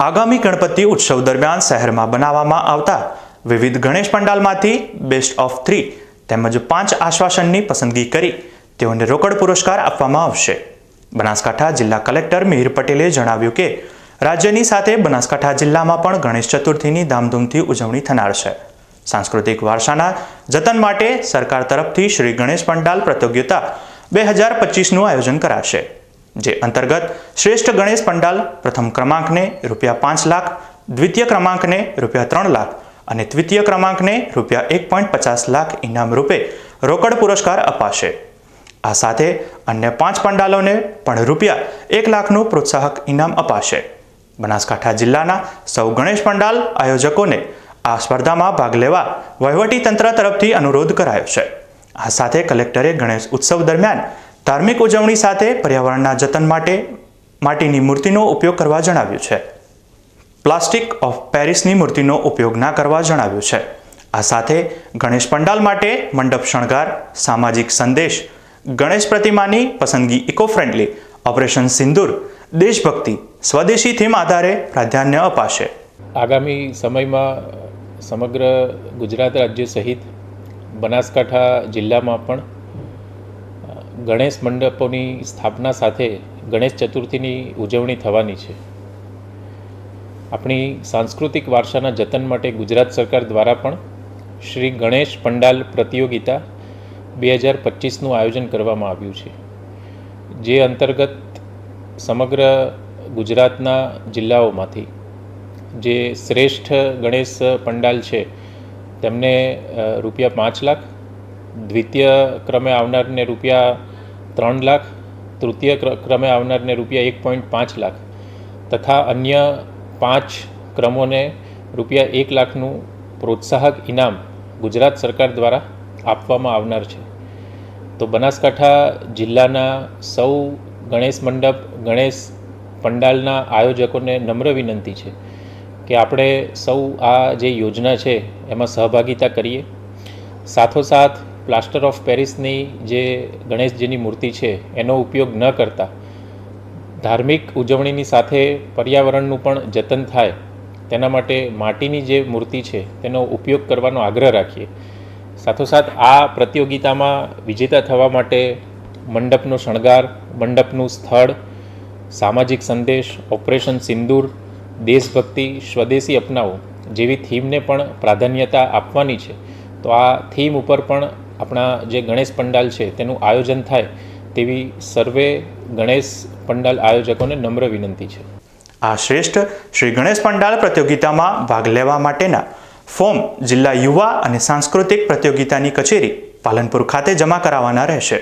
આગામી ગણપતિ ઉત્સવ દરમિયાન શહેરમાં બનાવવામાં આવતા વિવિધ ગણેશ પંડાલમાંથી બેસ્ટ ઓફ થ્રી તેમજ પાંચ આશ્વાસનની પસંદગી કરી તેઓને રોકડ પુરસ્કાર આપવામાં આવશે. બનાસકાંઠા જિલ્લા કલેક્ટર મિહિર પટેલે જણાવ્યું કે, રાજ્યની સાથે બનાસકાંઠા જિલ્લામાં પણ ગણેશ ચતુર્થીની ધામધૂમથી ઉજવણી થનાર છે. સાંસ્કૃતિક વારસાના જતન માટે સરકાર તરફથી શ્રી ગણેશ પંડાલ પ્રતિયોગિતા બે હજાર પચીસનું આયોજન કરાશે. જે અંતર્ગત શ્રેષ્ઠ ગણેશ પંડાલ પ્રથમ ક્રમાંકને રૂપિયા પાંચ લાખ, દ્વિતીય ક્રમાંકને રૂપિયા ત્રણ લાખ અને તૃતીય ક્રમાંકને રૂપિયા એક પોઈન્ટ પચાસ લાખ ઇનામ રૂપે રોકડ પુરસ્કાર અપાશે. આ સાથે અન્ય પાંચ પંડાલોને પણ રૂપિયા એક લાખનું પ્રોત્સાહક ઇનામ અપાશે. બનાસકાંઠા જિલ્લાના સૌ ગણેશ પંડાલ આયોજકોને આ સ્પર્ધામાં ભાગ લેવા વહીવટી તંત્ર તરફથી અનુરોધ કરાયો છે. આ સાથે કલેક્ટરે ગણેશ ઉત્સવ દરમિયાન ધાર્મિક ઉજવણી સાથે પર્યાવરણના જતન માટે માટીની મૂર્તિનો ઉપયોગ કરવા જણાવ્યું છે. પ્લાસ્ટિક ઓફ પેરિસની મૂર્તિનો ઉપયોગ ના કરવા જણાવ્યું છે. આ સાથે ગણેશ પંડાલ માટે મંડપ શણગાર, સામાજિક સંદેશ, ગણેશ પ્રતિમાની પસંદગી ઇકો ફ્રેન્ડલી ઓપરેશન સિંદૂર, દેશભક્તિ, સ્વદેશી થીમ આધારે પ્રાધાન્ય અપાશે. આગામી સમયમાં સમગ્ર ગુજરાત રાજ્ય સહિત બનાસકાંઠા જિલ્લામાં પણ ગણેશ મંડપોની સ્થાપના સાથે ગણેશ ચતુર્થીની ઉજવણી થવાની છે. આપણી સાંસ્કૃતિક વારસાના જતન માટે ગુજરાત સરકાર દ્વારા પણ શ્રી ગણેશ પંડાલ પ્રતિયોગિતા બે હજાર પચીસનું આયોજન કરવામાં આવ્યું છે. જે અંતર્ગત સમગ્ર ગુજરાતના જિલ્લાઓમાંથી જે શ્રેષ્ઠ ગણેશ પંડાલ છે, તેમને રૂપિયા પાંચ લાખ દ્વિતીય ક્રમે આવનારને રૂપિયા ત્રણ લાખ, તૃતીય ક્ર- ક્રમે આવનારને રૂપિયા એક પોઈન્ટ પાંચ લાખ, તથા અન્ય પાંચ ક્રમોને રૂપિયા એક લાખનું પ્રોત્સાહક ઇનામ ગુજરાત સરકાર દ્વારા આપવામાં આવનાર છે. તો બનાસકાંઠા જિલ્લાના સૌ ગણેશ મંડપ, ગણેશ પંડાલના આયોજકોને નમ્ર વિનંતી છે કે આપણે સૌ આ જે યોજના છે, એમાં સહભાગિતા કરીએ. સાથોસાથ પ્લાસ્ટર ઓફ પેરિસની જે ગણેશજીની મૂર્તિ છે, એનો ઉપયોગ ન કરતા. ધાર્મિક ઉજવણીની સાથે પર્યાવરણનું પણ જતન થાય. તેના માટે માટીની જે મૂર્તિ છે, તેનો ઉપયોગ કરવાનો આગ્રહ રાખીએ. સાથોસાથ આ પ્રતિયોગિતામાં વિજેતા થવા માટે મંડપનો શણગાર, મંડપનું સ્થળ, સામાજિક સંદેશ, ઓપરેશન સિંદૂર, દેશભક્તિ, સ્વદેશી અપનાવો જેવી થીમને પણ પ્રાધાન્યતા આપવાની છે. તો આ થીમ ઉપર પણ આપણા જે ગણેશ પંડાલ છે, તેનું આયોજન થાય તેવી સર્વે ગણેશ પંડાલ આયોજકોને નમ્ર વિનંતી છે. આ શ્રેષ્ઠ શ્રી ગણેશ પંડાલ પ્રતિયોગિતામાં ભાગ લેવા માટેના ફોર્મ જિલ્લા યુવા અને સાંસ્કૃતિક પ્રતિયોગિતાની કચેરી પાલનપુર ખાતે જમા કરાવવાના રહેશે.